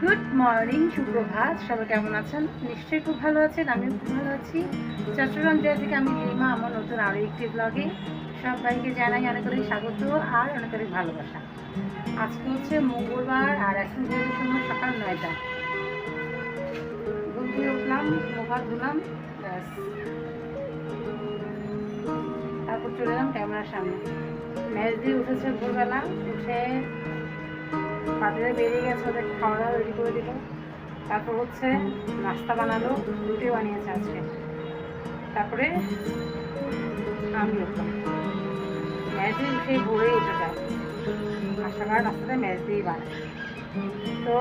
Good morning সুপ্রভাত। সবাই কেমন আছেন? নিশ্চয়ই খুব ভালো আছেন, আমিও খুব ভালো আছি। চট্টগ্রাম জেলা থেকে আমি লিমা আমার নতুন আরও একটি ব্লগে সবাইকে জানাই অনেক অনেক স্বাগত আর অনেক অনেক ভালোবাসা। আজকে হচ্ছে মঙ্গলবার আর এখন যেহেতু সময় সকাল নয়টা, ঘুম উঠলাম মোবাইল ধুলাম, ব্যাস। তারপর চলে এলাম ক্যামেরার সামনে। ম্যাচ দিয়ে উঠেছে ভোরবেলা, উঠে বাজারে বেরিয়ে গেছে, ওদের খাওয়া দাওয়া রেডি করে দিল। তারপর হচ্ছে নাস্তা বানালো, রুটি বানিয়েছে আজকে। তারপরে আমি উঠলাম। ম্যাচ দিয়ে সেই ভোরে উঠে যায় আর সকাল নাস্তাটা ম্যাচ দিয়েই বানায় তো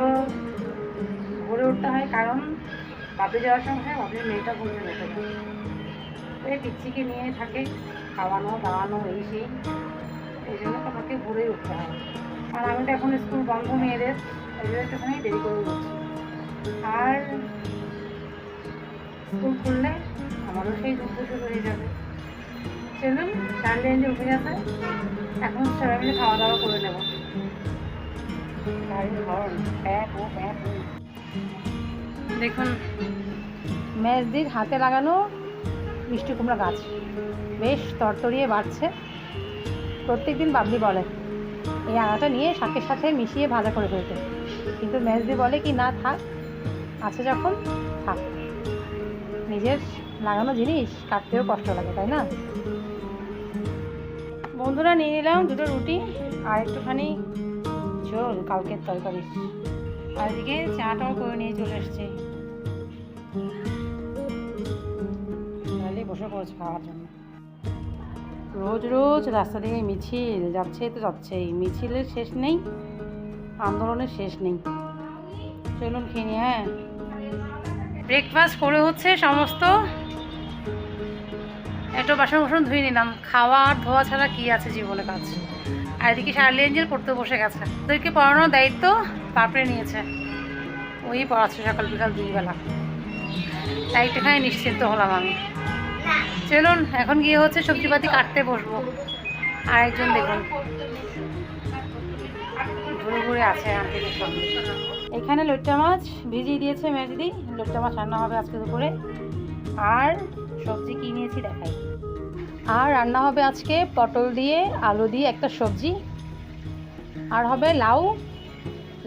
ভোরে উঠতে হয় কারণ বাপে যাওয়ার সময় বাপের মেয়েটা থেকে উঠে যায় এই পিচ্ছিকে নিয়ে থাকে, খাওয়ানো, দাওয়ানো, এই সেই। এই জন্য তোমাকে ভোরেই উঠতে হয়। আর আমি তো এখন স্কুল বন্ধ মেয়েদের একটুখানি দেরি করে আর স্কুল খুললে আমারও সেই শুরু হয়ে যাবে। চলুন সানডে এনে উঠে গেছে এখন সবাই মিলে খাওয়া দাওয়া করে নেব। দেখুন, মেজদির হাতে লাগানো মিষ্টি কুমড়া গাছ। বেশ তরতরিয়ে বাড়ছে। প্রত্যেকদিন বাবলি বলে। এই আনাটা নিয়ে শাকের সাথে মিশিয়ে ভাজা করে ফেলতে। কিন্তু মেজদি বলে কি, না, থাক। আছে যখন, থাক। নিজের লাগানো জিনিস কাটতেও কষ্ট লাগে, তাই না? বন্ধুরা, নিয়ে নিলাম দুটো রুটি আর একটুখানি ঝোল, কালকের তরকারি। আর এদিকে চাটাও করে নিয়ে চলে এসছে। বসে পড়েছে খাওয়ার জন্য। রোজ রোজ রাস্তা দিয়ে মিছিল যাচ্ছে তো যাচ্ছেই মিছিলের শেষ নেই, আন্দোলনের শেষ নেই। চলুন খেয়ে হ্যাঁ? ব্রেকফাস্ট করে হচ্ছে সমস্ত। একটু বাসন বাসন ধুয়ে নিলাম। খাওয়া আর ধোয়া ছাড়া কি আছে জীবনে কাজ? আর এদিকে শার্লি এঞ্জেল পড়তে বসে গেছে। ওদেরকে পড়ানোর দায়িত্ব পাপড়ে নিয়েছে। ওই পড়াচ্ছে সকাল বিকাল দুই বেলা তাই একটুখানি নিশ্চিন্ত হলাম আমি। চলুন, এখন গিয়ে হচ্ছে? সবজিপাতি কাটতে বসবো। আরেকজন দেখুন। ঘুরে ঘুরে আছে এখানে লোট্টা মাছ ভিজিয়ে দিয়েছে মেজদি লোট্টা মাছ রান্না হবে আজকে দুপুরে। আর সবজি কি নিয়েছি দেখাই। আর রান্না হবে আজকে পটল দিয়ে, আলু দিয়ে একটা সবজি। আর হবে লাউ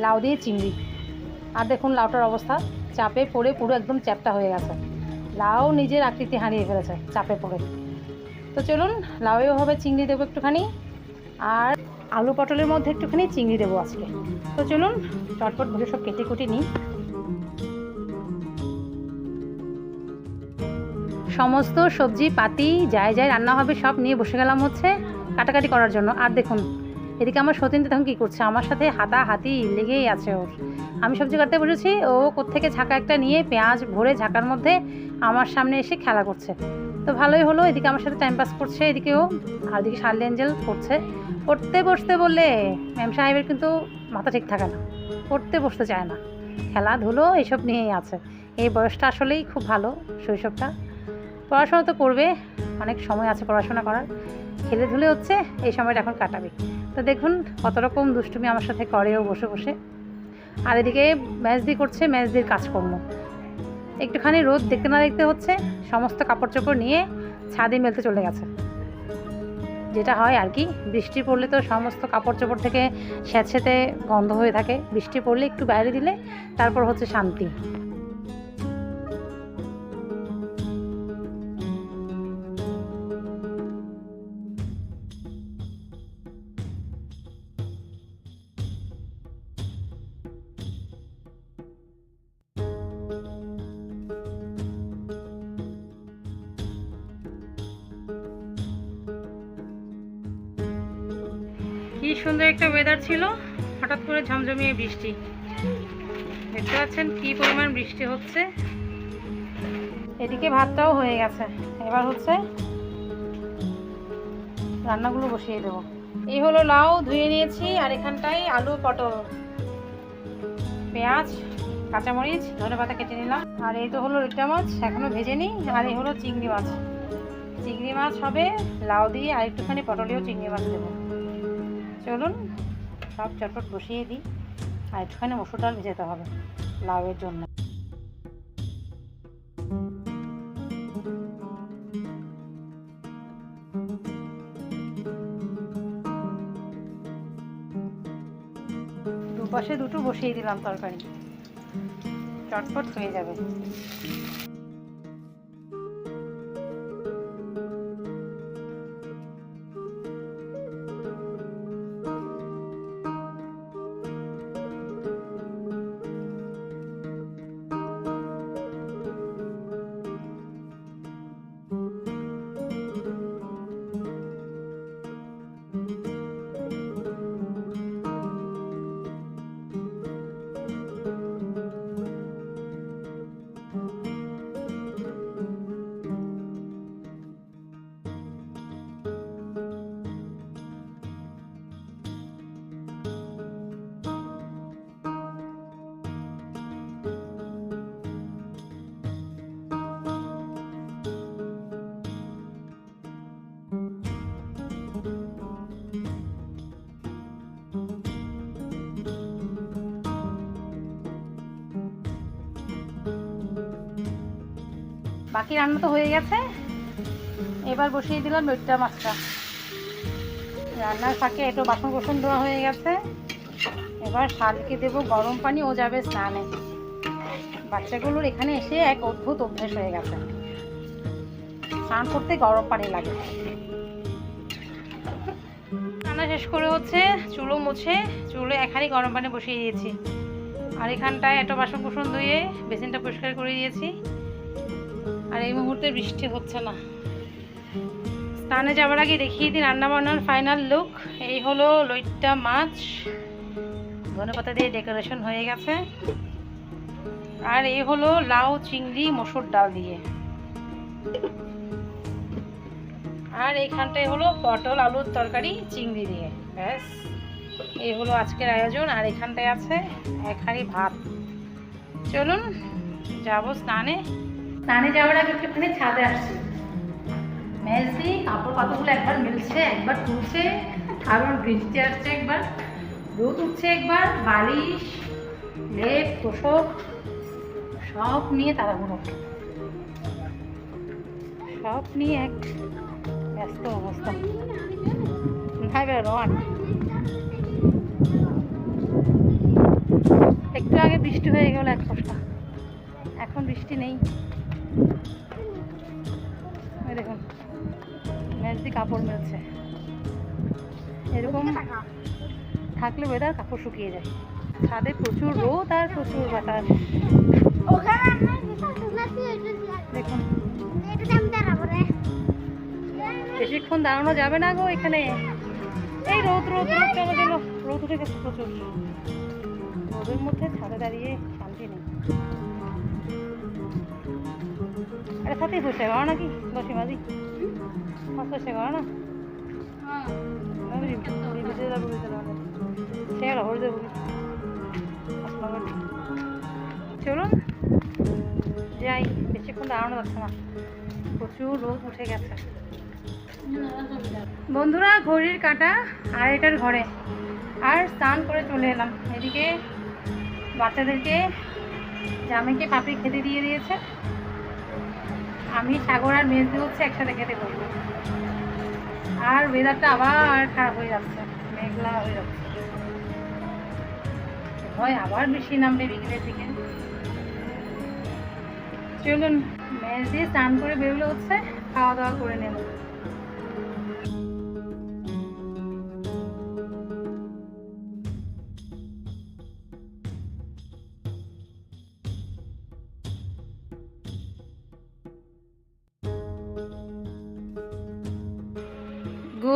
লাউ দিয়ে চিংড়ি। আর দেখুন লাউটার অবস্থা। চাপে পড়ে পুরো একদম চ্যাপটা হয়ে গেছে। লাউ নিজের আকৃতি হারিয়ে ফেলেছে চাপে পড়ে তো চলুন, লাউয়েও হবে, চিংড়ি দেবো একটুখানি, আর আলু পটলের মধ্যে একটুখানি চিংড়ি দেবো আজকে। তো চলুন, চটপট বসে সব কেটে কুটে নিই। সমস্ত সবজি, পাতি, যাই যাই রান্না হবে, সব নিয়ে বসে গেলাম হচ্ছে কাটাকাটি করার জন্য। আর দেখুন, এদিকে আমার সতীন তখন কী করছে। আমার সাথে হাতা হাতি লেগেই আছে ওর। আমি সবজি কাটতে বসেছি, ও কোত্থেকে ঝাঁকা একটা নিয়ে পেঁয়াজ ভরে ঝাঁকার মধ্যে আমার সামনে এসে খেলা করছে। তো ভালোই হলো, এদিকে আমার সাথে টাইম পাস করছে এদিকেও আর এদিকে শার্লি এঞ্জেল পড়ছে পড়তে বসতে বললে ম্যাম সাহেবের কিন্তু মাথা ঠিক থাকে না, পড়তে বসতে চায় না। খেলাধুলো এসব নিয়েই আছে। এই বয়সটা আসলেই খুব ভালো শৈশবটা। পড়াশোনা তো করবে, অনেক সময় আছে পড়াশোনা করার। খেলে ধুলে হচ্ছে, এই সময়টা এখন কাটাবে। তো দেখুন, কত রকম দুষ্টুমি আমার সাথে করেও বসে বসে। আর এদিকে ম্যাচদি করছে ম্যাচদির কাজকর্ম। একটুখানি রোদ দেখতে না দেখতে হচ্ছে, সমস্ত কাপড় চোপড় নিয়ে ছাদে মেলতে চলে গেছে। যেটা হয় আর কি, বৃষ্টি পড়লে তো সমস্ত কাপড় চোপড় থেকে স্যাঁতস্যাঁতে গন্ধ হয়ে থাকে। বৃষ্টি পড়লে একটু বাইরে দিলে, তারপর হচ্ছে শান্তি। কি সুন্দর একটা ওয়েদার ছিল। হঠাৎ করে ঝমঝমিয়ে বৃষ্টি। দেখতে পাচ্ছেন কি পরিমাণ বৃষ্টি হচ্ছে। এদিকে ভাতটাও হয়ে গেছে। এবার হচ্ছে রান্নাগুলো বসিয়ে দেবো। এই হলো লাউ, ধুয়ে নিয়েছি, আর এখানটায় আলু, পটল। পেঁয়াজ, কাঁচামরিচ, ধনে পাতা কেটে নিলাম। আর এই তো হলো রুটা মাছ, এখনও ভেজে নিই। আর এই হলো চিংড়ি মাছ। চিংড়ি মাছ হবে, লাউ দিয়ে, আর একটুখানি পটলেও চিংড়ি মাছ দেবো। চলুন, সব চটপট বসিয়ে দিই। আর একটুখানি মসুর ডাল ভেজাতে হবে, লাউয়ের জন্য। দুপাশে দুটো বসিয়ে দিলাম তরকারি। চটপট হয়ে যাবে। বাকি রান্না তো হয়ে গেছে। এবার বসিয়ে দিলাম লইট্টা মাছটা রান্নার ফাঁকে একটু বাসন কোসন ধোয়া হয়ে গেছে। এবার শালকে দেবো গরম পানি, ও যাবে স্নানে। বাচ্চাগুলোর এখানে এসে এক অদ্ভুত অভ্যেস হয়ে গেছে। স্নান করতে গরম পানি লাগে। রান্না শেষ করে হচ্ছে চুলো মুছে, চুলো এখানেই গরম পানি বসিয়ে দিয়েছি। আর এখানটায় একটা বাসন কুসন ধুয়ে বেসিনটা পরিষ্কার করে দিয়েছি। আর এই মুহূর্তে বৃষ্টি হচ্ছে না। স্নানে যাওয়ার আগে দেখিয়ে দিই রান্না বান্নার ফাইনাল লুক এই হলো লইট্টা মাছ। ধনে পাতা দিয়ে ডেকোরেশন হয়ে গেছে। আর এই হলো লাউ, চিংড়ি, মসুর ডাল দিয়ে। আর এইখানটায় হলো পটল, আলুর তরকারি, চিংড়ি দিয়ে। ব্যাস। এই হলো আজকের আয়োজন। আর এখানটায় আছে এক ভাত। চলুন, যাব স্নানে। স্নানে যাওয়ার আগে একটুখানি ছাদে আসছি মেলছি কাপড় পাতাগুলো একবার মিলছে, একবার তুলছে কারণ বৃষ্টি আসছে একবার, রোদ উঠছে একবার, বালিশ, লেপ, তোষক, সব নিয়ে তাড়াহুড়ো। সব নিয়ে এক ব্যস্ত অবস্থা। ভাই রন একটু আগে বৃষ্টি হয়ে গেল এক সপ্তাহ এখন বৃষ্টি নেই। দেখুন মেজদি কাপড় মেলছে। এরকম থাকলে ওয়েদার কাপড় শুকিয়ে যায়। ছাদে প্রচুর রোদ আর প্রচুর বাতাস। দেখুন। বেশিক্ষণ দাঁড়ানো যাবে না গো এখানে। এই রোদ রোদ রোদ চলো চলো রোদ উঠে গেছে প্রচুর রোদের মধ্যে ছাদে দাঁড়িয়ে শান্তি নেই। আরে সাথেই বসে গাও নাকি বসে মাঝি বসে গাও না? দেবো চলুন। যাই বেশিক্ষণ দাঁড়ানো যাচ্ছে না। প্রচুর রোদ উঠে গেছে। বন্ধুরা ঘড়ির কাটা আড়াইটার ঘরে। আর স্নান করে চলে এলাম। এদিকে বাচ্চাদেরকে জামাইকে পাপড়ি খেতে দিয়ে দিয়েছে। আমি সাগর আর মেজদি হচ্ছে একসাথে খেতে বসবো। আর ওয়েদারটা আবার খারাপ হয়ে যাচ্ছে, মেঘলা হয়ে যাচ্ছে। হয় আবার বেশি নামবে বিকেলের দিকে। চলুন, মেজদি স্নান করে বেরোলে হচ্ছে খাওয়া দাওয়া করে নেব।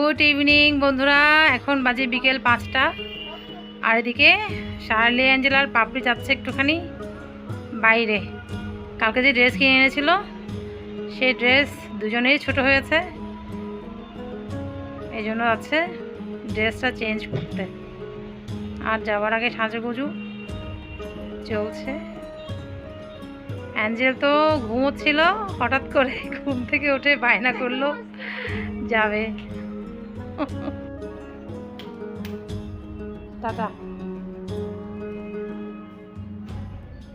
গুড ইভিনিং বন্ধুরা। এখন বাজে বিকেল পাঁচটা। আর এদিকে শার্লি অ্যাঞ্জেলার পাপড়ি যাচ্ছে একটুখানি বাইরে। কালকে যে ড্রেস কিনে এনেছিল, সেই ড্রেস দুজনেই ছোট হয়েছে। এই জন্য আছে ড্রেসটা চেঞ্জ করতে। আর যাওয়ার আগে সাজুগুজু চলছে। অ্যাঞ্জেল তো ঘুমোচ্ছিল, হঠাৎ করে ঘুম থেকে উঠে বায়না করল, যাবে। টাটা।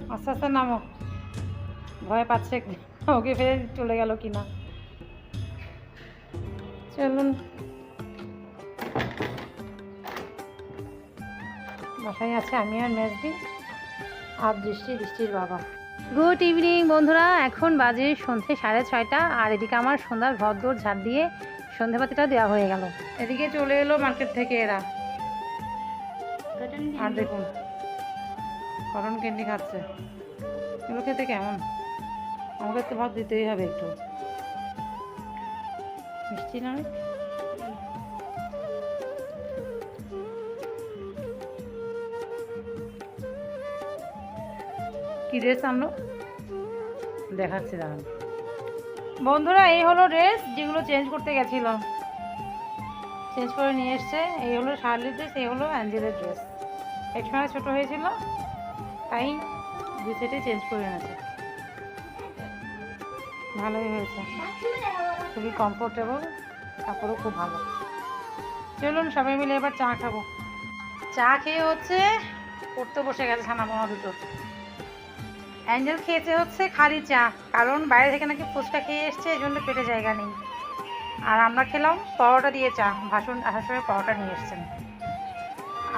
আস্তে আস্তে নামো। ভয় পাচ্ছে ওকে ফেলে চলে গেল কিনা। চলুন। বাসায় আছে, আমি আর মেজদি। আর দৃষ্টি, দৃষ্টির বাবা। গুড ইভিনিং বন্ধুরা। এখন বাজে সন্ধে সাড়ে ছয়টা আর এদিকে আমার সন্ধ্যার ঘর দৌড় ঝাড় দিয়ে সন্ধেবাতিটা দেওয়া হয়ে গেল। এদিকে চলে এলো মার্কেট থেকে এরা। আর দেখুন করণ ক্যান্ডি খাচ্ছে। এগুলো খেতে কেমন? আমাকে তো ভাব দিতেই হবে একটু। মিষ্টি নয় কি ড্রেস আনলো? দেখাচ্ছি, দাঁড়ান। বন্ধুরা, এই হলো ড্রেস যেগুলো চেঞ্জ করতে গেছিল। চেঞ্জ করে নিয়ে এসছে। এই হলো শার্লির ড্রেস এই হলো অ্যাঞ্জেলের ড্রেস এক সময় ছোটো হয়েছিল, তাই দুই সেটে চেঞ্জ করে এনেছে। ভালোই হয়েছে। খুবই কমফোর্টেবল কাপড়ও খুব ভালো। চলুন সবাই মিলে এবার চা খাব। চা খেয়ে হচ্ছে পড়তে বসে গেছে ছানা পোনা দুটো। অ্যাঞ্জেল খেয়েছে হচ্ছে খালি চা কারণ বাইরে থেকে নাকি ফুচকা খেয়ে এসছে এই জন্য পেটে জায়গা নেই। আর আমরা খেলাম পরোটা দিয়ে চা ভাসুন আসার সময় পরোটা নিয়ে এসছেন।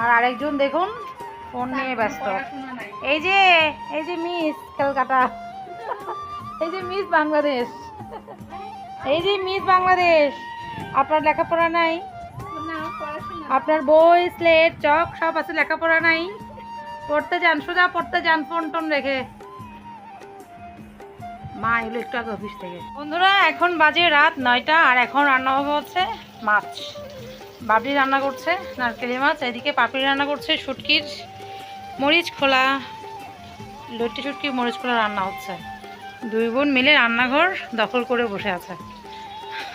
আর আরেকজন দেখুন ফোন নিয়ে ব্যস্ত। এই যে এই যে মিস কলকাতা এই যে মিস বাংলাদেশ এই যে মিস বাংলাদেশ আপনার লেখাপড়া নাই? আপনার বই স্লেট চক সব আছে লেখাপড়া নাই? পড়তে যান সোজা পড়তে যান ফোন টোন রেখে। মা এলো একটু আগে অফিস থেকে। বন্ধুরা, এখন বাজে রাত নয়টা আর এখন রান্না হবে হচ্ছে মাছ। বাবলি রান্না করছে নারকেলি মাছ, এদিকে পাপড়ি রান্না করছে, শুটকির মরিচ খোলা লটি শুটকি মরিচ খোলা রান্না হচ্ছে। দুই বোন মিলে রান্নাঘর দখল করে বসে আছে।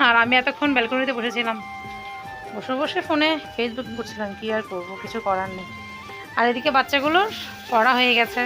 আর আমি এতক্ষণ ব্যালকনিতে বসেছিলাম। বসে বসে ফোনে ফেসবুক করছিলাম, কী আর করব, কিছু করার নেই। আর এদিকে বাচ্চাগুলোর পড়া হয়ে গেছে।